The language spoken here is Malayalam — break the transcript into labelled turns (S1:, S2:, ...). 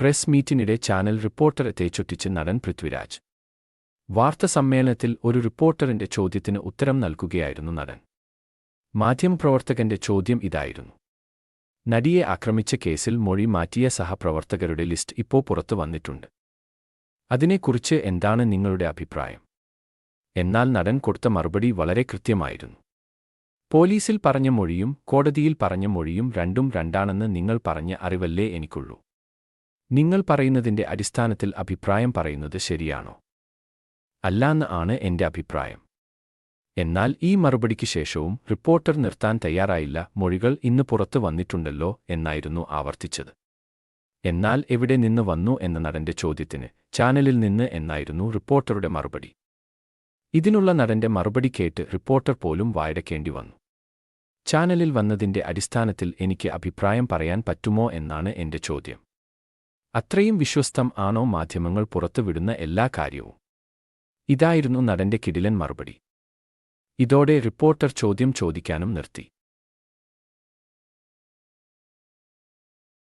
S1: പ്രസ് മീറ്റിനിടെ ചാനൽ റിപ്പോർട്ടറെ തേച്ചൊട്ടിച്ച് നടൻ പൃഥ്വിരാജ്. വാർത്താസമ്മേളനത്തിൽ ഒരു റിപ്പോർട്ടറിന്റെ ചോദ്യത്തിന് ഉത്തരം നൽകുകയായിരുന്നു നടൻ. മാധ്യമപ്രവർത്തകന്റെ ചോദ്യം ഇതായിരുന്നു. നടിയെ ആക്രമിച്ച കേസിൽ മൊഴി മാറ്റിയ സഹപ്രവർത്തകരുടെ ലിസ്റ്റ് ഇപ്പോൾ പുറത്തു വന്നിട്ടുണ്ട്. അതിനെക്കുറിച്ച് എന്താണ് നിങ്ങളുടെ അഭിപ്രായം? എന്നാൽ നടൻ കൊടുത്ത മറുപടി വളരെ കൃത്യമായിരുന്നു. പോലീസിൽ പറഞ്ഞ മൊഴിയും കോടതിയിൽ പറഞ്ഞ മൊഴിയും രണ്ടും രണ്ടാണെന്ന് നിങ്ങൾ പറഞ്ഞ അറിവല്ലേ എനിക്കുള്ളൂ. നിങ്ങൾ പറയുന്നതിന്റെ അടിസ്ഥാനത്തിൽ അഭിപ്രായം പറയുന്നത് ശരിയാണോ? അല്ലാന്ന് ആണ് എന്റെ അഭിപ്രായം. എന്നാൽ ഈ മറുപടിക്ക് ശേഷവും റിപ്പോർട്ടർ നിർത്താൻ തയ്യാറായില്ല മൊഴികൾ ഇന്ന് പുറത്തു വന്നിട്ടുണ്ടല്ലോ എന്നായിരുന്നു ആവർത്തിച്ചത്. എന്നാൽ എവിടെ നിന്ന് വന്നു എന്ന നടന്റെ ചോദ്യത്തിന് ചാനലിൽ നിന്ന് എന്നായിരുന്നു റിപ്പോർട്ടറുടെ മറുപടി. ഇതിനുള്ള നടന്റെ മറുപടി കേട്ട് റിപ്പോർട്ടർ പോലും വായടക്കേണ്ടി വന്നു. ചാനലിൽ വന്നതിന്റെ അടിസ്ഥാനത്തിൽ എനിക്ക് അഭിപ്രായം പറയാൻ പറ്റുമോ എന്നാണ് എന്റെ ചോദ്യം. അത്രയും വിശ്വസ്തം ആണോ മാധ്യമങ്ങൾ പുറത്തുവിടുന്ന എല്ലാ കാര്യവും? ഇതായിരുന്നു നടന്റെ കിടിലൻ മറുപടി. ഇതോടെ റിപ്പോർട്ടർ ചോദ്യം ചോദിക്കാനും നിർത്തി.